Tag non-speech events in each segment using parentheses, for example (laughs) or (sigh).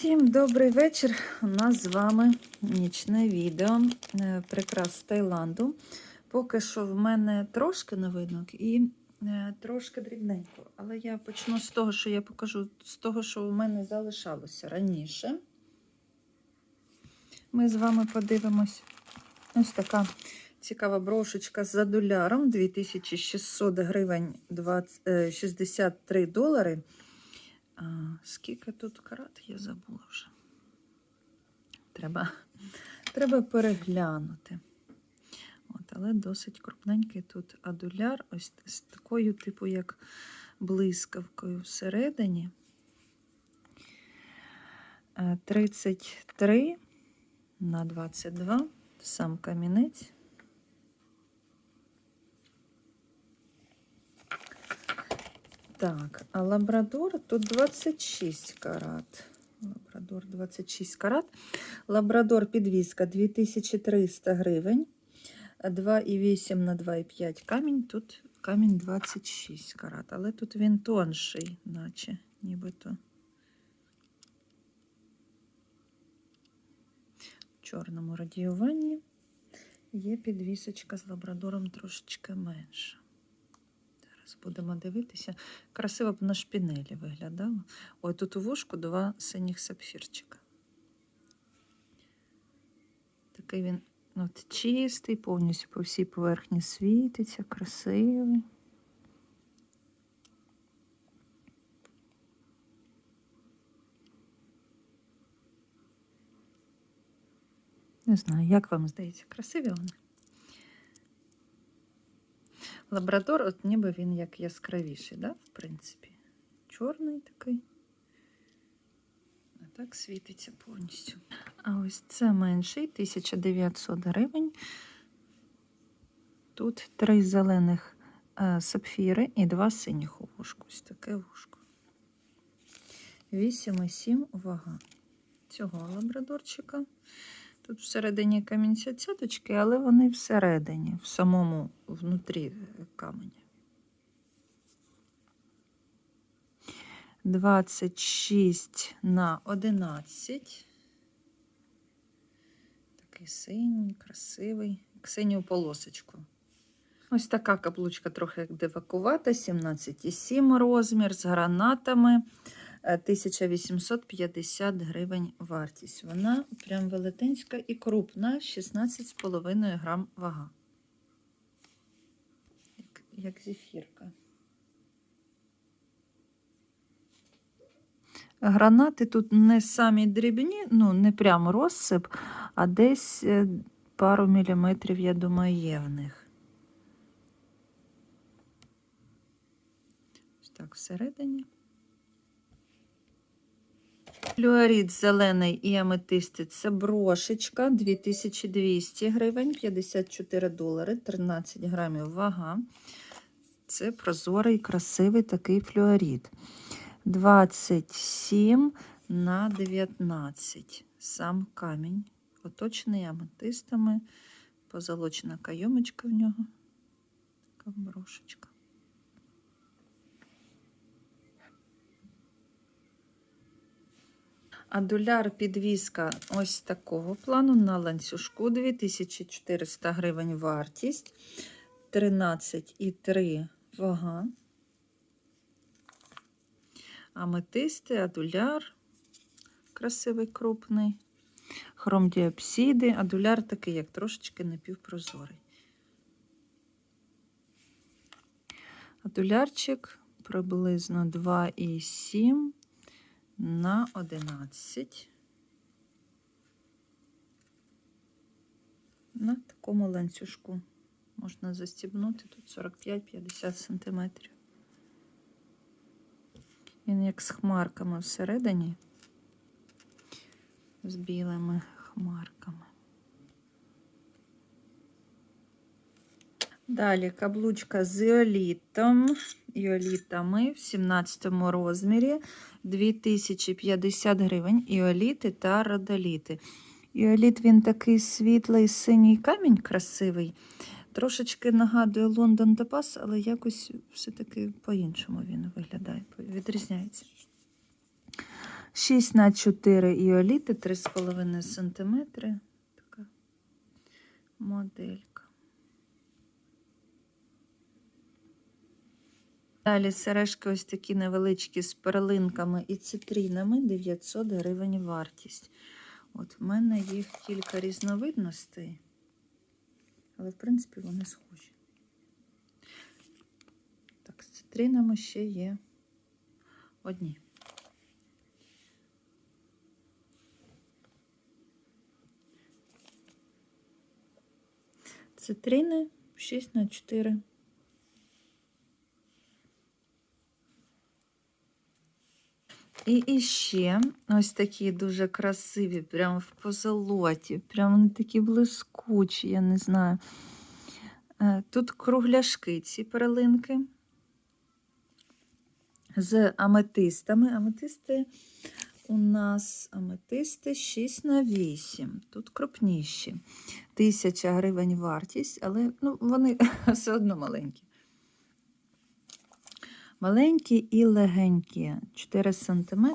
Всім добрий вечір. У нас з вами нічне відео е, прикрас Таїланду. Поки що в мене трошки новинок і е, трошки дрібненько. Але я почну з того, що я покажу, з того, що у мене залишалося раніше. Ми з вами подивимось. Ось така цікава брошечка з адуляром 2600 гривень 20, е, 63 долари. Скільки тут карат, я забула вже. Треба, (laughs) треба переглянути. От, але досить крупненький тут адуляр, ось з такою, типу, як блискавкою всередині. Е, 33 на 22, сам камінець. Так, а лабрадор тут 26 карат. Лабрадор 26 карат. Лабрадор підвіска 2300 гривень. 2,8 на 2,5 камінь. Тут камінь 26 карат. Але тут він тонший, наче нібито. В чорному радіюванні є підвісочка з лабрадором трошечки менша. Зараз будемо дивитися. Красиво б на шпінелі виглядало. Ой, тут у вушку два синіх сапфірчика. Такий він от, чистий, повністю по всій поверхні світиться, красивий. Не знаю, як вам здається, красиві вони? Лабрадор, от ніби він як яскравіший, да, в принципі. Чорний такий. А так світиться повністю. А ось це менший, 1900 гривень. Тут три зелених е, сапфіри і два синіх вушку. Ось таке вушко. 8,7 вага цього лабрадорчика. Тут всередині камінця цяточки, але вони всередині, в самому внутрі каменя. 26 на 11. Такий синій, красивий, синю полосочку. Ось така каблучка трохи як дивакувата, 17,7 розмір з гранатами. 1850 гривень вартість. Вона прям велетенська і крупна, 16,5 грам вага. Як, як зефірка. Гранати тут не самі дрібні, ну, не прямо розсип, а десь е, пару міліметрів, я думаю, є в них. Так всередині. Флюорит зелений і аметисти це брошечка 2200 гривень, 54 долари, 13 грамів вага. Це прозорий, красивий такий флюорит. 27 на 19. Сам камінь. Оточений аметистами. Позолочена кайомочка в нього. Така брошечка. Адуляр підвіска ось такого плану на ланцюжку. 2400 гривень вартість, 13,3 вага. Аметисти, адуляр. Красивий крупний, хромдіопсиди, адуляр такий, як трошечки напівпрозорий. Адулярчик приблизно 2,7 на 11 на такому ланцюжку. Можна застібнути тут 45-50 см. Він як з хмарками всередині, з білими хмарками. Далі каблучка з іолітом, іолітами в 17 розмірі 2050 гривень. Іоліти та родоліти. Іоліт він такий світлий синій камінь красивий. Трошечки нагадує Лондон Топас, але якось все-таки по-іншому він виглядає, відрізняється. 6 на 4 іоліти, 3,5 см. Така моделька. Далі сережки ось такі невеличкі з перлинками і цитрінами 900 гривень вартість. От в мене їх кілька різновидностей, але в принципі вони схожі. Так, з цитринами ще є одні. Цитрини 6 на 4. І іще ось такі дуже красиві, прямо в позолоті, прямо вони такі блискучі, я не знаю. Е, Тут кругляшки ці перлинки з аметистами. Аметисти у нас аметисти 6 на 8. Тут крупніші. Тисяча гривень вартість, але ну, вони (laughs) все одно маленькі. Маленькі і легенькі. 4 см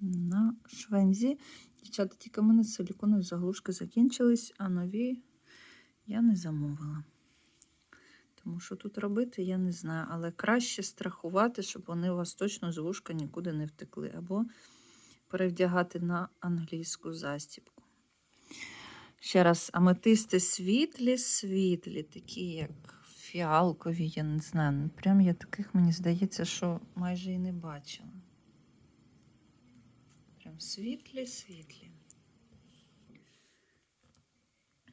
на швензі. Дівчата, тільки в мене силіконові заглушки закінчились, а нові я не замовила. Тому що тут робити, я не знаю. Але краще страхувати, щоб вони у вас точно з вушка нікуди не втекли. Або перевдягати на англійську застібку. Ще раз, аметисти світлі, світлі, такі як фіалкові, я не знаю. Ну, прям я таких, мені здається, що майже і не бачила. Прям світлі, світлі.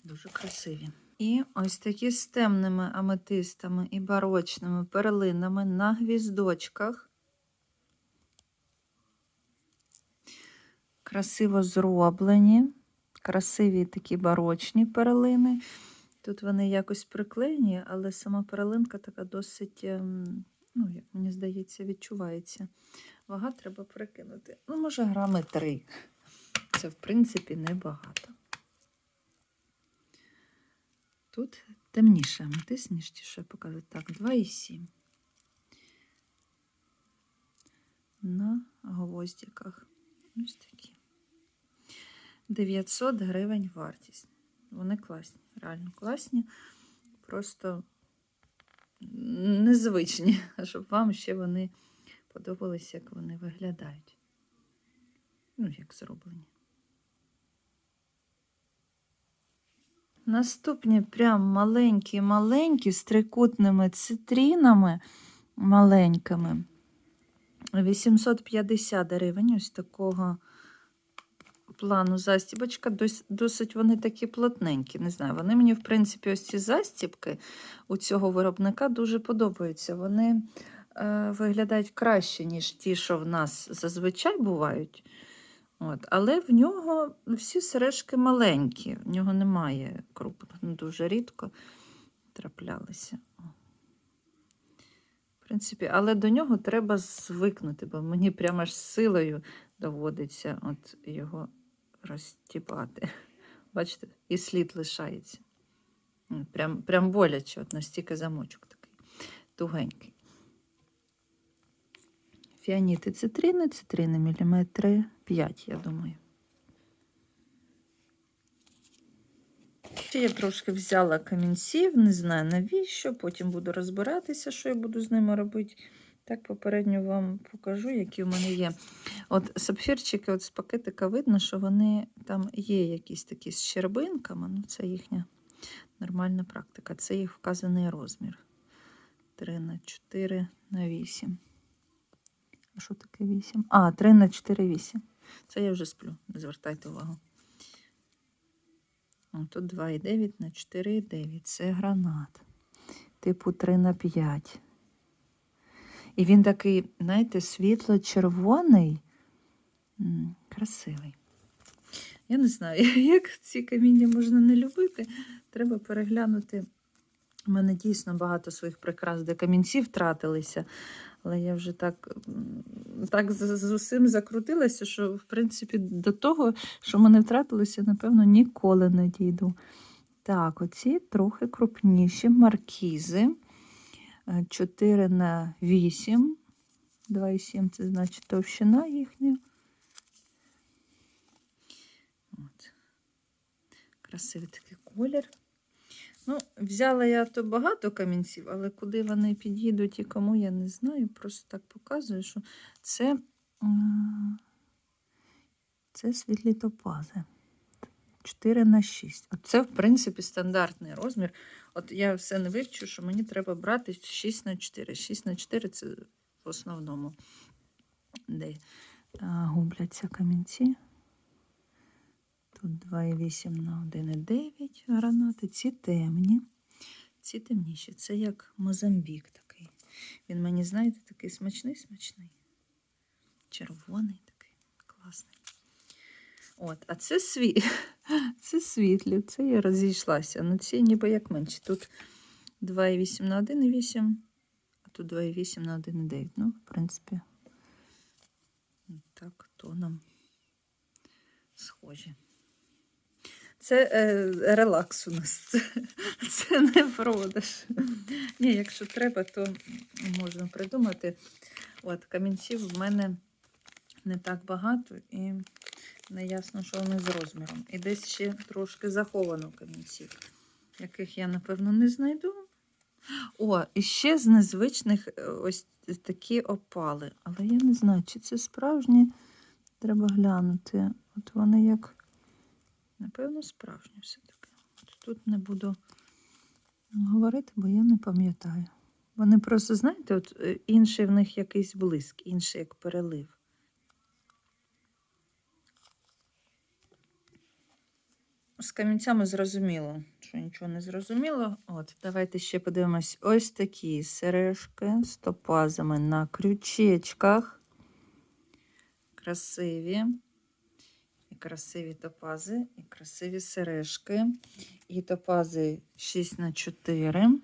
Дуже красиві. І ось такі з темними аметистами і барочними перлинами на гвіздочках. Красиво зроблені, красиві такі барочні перлини. Тут вони якось приклеєні, але сама перлинка така досить, ем, ну, як мені здається, відчувається. Вага треба прикинути. Ну, може, грами три. Це, в принципі, небагато. Тут темніше аметист, ніж ті, що я. Так, 2,7. На гвоздиках. Ось такі. 900 гривень вартість. Вони класні, реально класні. Просто незвичні, щоб вам ще вони подобалися, як вони виглядають. Ну, як зроблені. Наступні прям маленькі-маленькі з трикутними цитрінами маленькими. 850 гривень ось такого плану застібочка. Досить вони такі плотненькі. Не знаю, вони мені, в принципі, ось ці застібки у цього виробника дуже подобаються. Вони е, виглядають краще, ніж ті, що в нас зазвичай бувають. От. Але в нього всі сережки маленькі, в нього немає крупних, ну, дуже рідко траплялися. В принципі, але до нього треба звикнути, бо мені прямо аж силою доводиться от його розтіпати. (laughs) Бачите, і слід лишається. Прям, прям боляче, от настільки замочок такий тугенький. Фіаніти цитрини, цитрини міліметри 5, я думаю. Ще я трошки взяла камінців, не знаю навіщо, потім буду розбиратися, що я буду з ними робити. Так, попередньо вам покажу, які в мене є. От сапфірчики от з пакетика видно, що вони там є якісь такі з щербинками. Ну, це їхня нормальна практика. Це їх вказаний розмір. 3 на 4 на 8. А що таке 8? А, 3 на 4, 8. Це я вже сплю, не звертайте увагу. Тут 2,9 на 4,9. Це гранат. Типу 3 на 5. І він такий, знаєте, світло-червоний. Красивий. Я не знаю, (laughs) як ці каміння можна не любити. Треба переглянути. У мене дійсно багато своїх прикрас, де камінці втратилися. Але я вже так, так з, усім закрутилася, що, в принципі, до того, що мене втратилося, напевно, ніколи не дійду. Так, оці трохи крупніші маркізи. 4 на 8, 2,7 це значить товщина їхня. От. Красивий такий колір. Ну, Взяла я то багато камінців, але куди вони під'їдуть і кому, я не знаю. Просто так показую, що це це світлі топази. 4 на 6. Оце, в принципі, стандартний розмір. От я все не вивчу, що мені треба брати 6 на 4. 6 на 4 це в основному, де губляться камінці. Тут 2,8 на 1,9 гранати. Ці темні. Ці темніші. Це як Мозамбік такий. Він мені, знаєте, такий смачний, смачний. Червоний такий, класний. От, а це сві... це світлі, це я розійшлася. Ну, ці ніби як менші. Тут 2,8 на 1,8, а тут 2,8 на 1,9. Ну, в принципі, так, тоном схожі. Це е, релакс у нас. Це, це не продаж. Ні, якщо треба, то можна придумати. От, камінців в мене не так багато і не ясно, що вони з розміром. І десь ще трошки заховано камінців, яких я, напевно, не знайду. О, і ще з незвичних е, ось такі опали. Але я не знаю, чи це справжні. Треба глянути. От вони як. Напевно, справжні все-таки. Тут не буду говорити, бо я не пам'ятаю. Вони просто, знаєте, от е, інший в них якийсь блиск, інший як перелив. З камінцями зрозуміло, що нічого не зрозуміло. От, давайте ще подивимось. Ось такі сережки з топазами на крючечках. Красиві. І красиві топази, і красиві сережки. І топази 6 на 4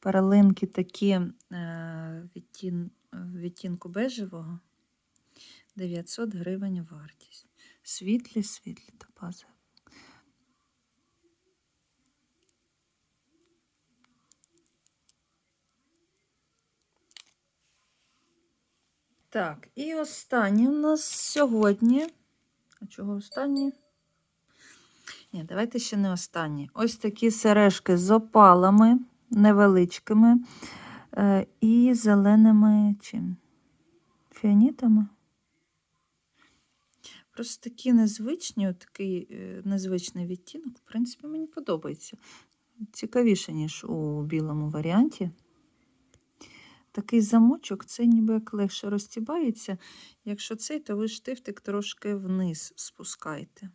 Перелинки такі е, відтін, відтінку бежевого. 900 гривень вартість. Світлі, світлі топази. Так, і останнє у нас сьогодні. А чого останні? Ні, давайте ще не останні. Ось такі сережки з опалами невеличкими е, і зеленими чим? Фіанітами. Просто такі незвичні, такий е, незвичний відтінок, в принципі, мені подобається. Цікавіше, ніж у білому варіанті. Такий замочок, це ніби як легше розтібається. Якщо цей, то ви штифтик трошки вниз спускаєте.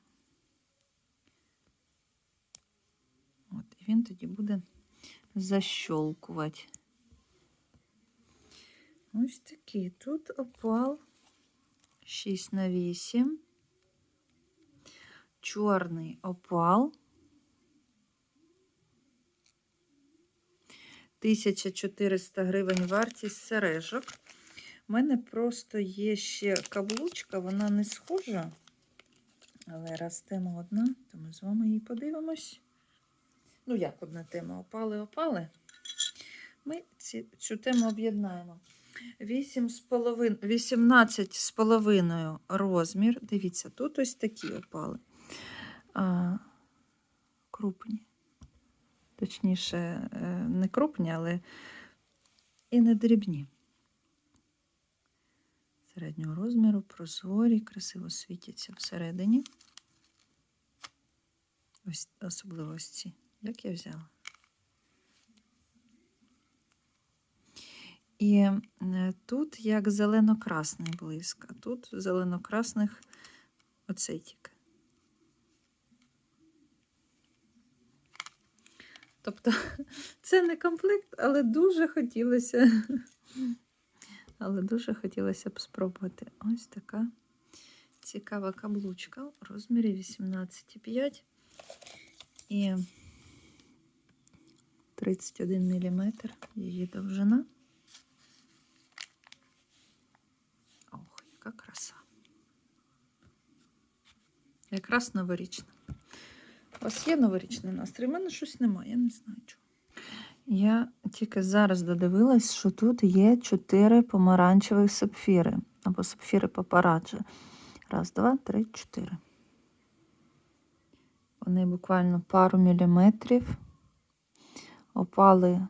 От, і він тоді буде защолкувати. Ось такий. Тут опал 6 на 8. Чорний опал. 1400 гривень вартість сережок. У мене просто є ще каблучка, вона не схожа. Але раз тема одна, то ми з вами її подивимось. Ну, як одна тема опали, опали. Ми ці, цю тему об'єднаємо. 8 з половин, 18 з половиною розмір. Дивіться, тут ось такі опали. А, крупні. Точніше, е, не крупні, але і не дрібні. Середнього розміру, прозорі, красиво світяться всередині. Ось особливо. Як я взяла. І е, тут як зелено-красний блиск, а тут зелено-красних оцей тільки. Тобто (laughs) це не комплект, але дуже хотілося, але дуже хотілося б спробувати. Ось така цікава каблучка у розмірі 18,5 і 31 мм її довжина. Ох, яка краса. Якраз новорічна. У вас є новорічний настрій? У мене щось немає, я не знаю чого. Я тільки зараз додивилась, що тут є 4 помаранчевих сапфіри або сапфіри папараджі. Раз, два, три, чотири. Вони буквально пару міліметрів. Опали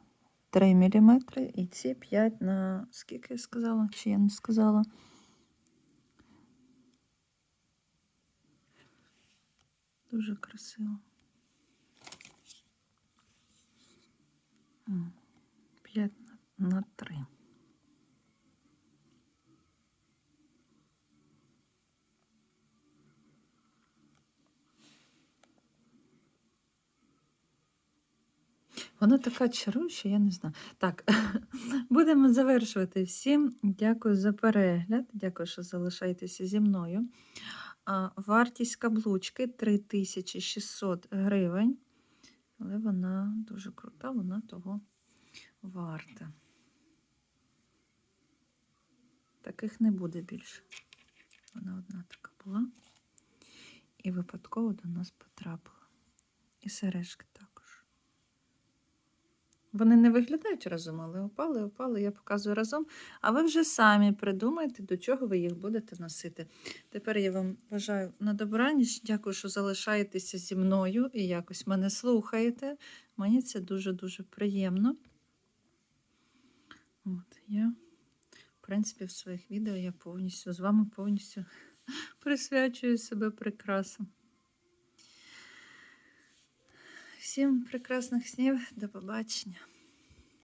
3 міліметри, і ці 5 на скільки я сказала? Чи я не сказала? Дуже красиво. 5 на 3. Вона така чаруюча, я не знаю. Так, (laughs) будемо завершувати. Всім дякую за перегляд. Дякую, що залишаєтеся зі мною. Вартість каблучки 3600 гривень. Але вона дуже крута, вона того варта. Таких не буде більше. Вона одна така була. І випадково до нас потрапила. І сережки. Вони не виглядають разом, але опали, опали, я показую разом. А ви вже самі придумайте, до чого ви їх будете носити. Тепер я вам бажаю на добраніч. Дякую, що залишаєтеся зі мною і якось мене слухаєте. Мені це дуже-дуже приємно. От, я, в принципі, в своїх відео я повністю з вами повністю (laughs) присвячую себе прикрасам. Всім прекрасних снів, до побачення.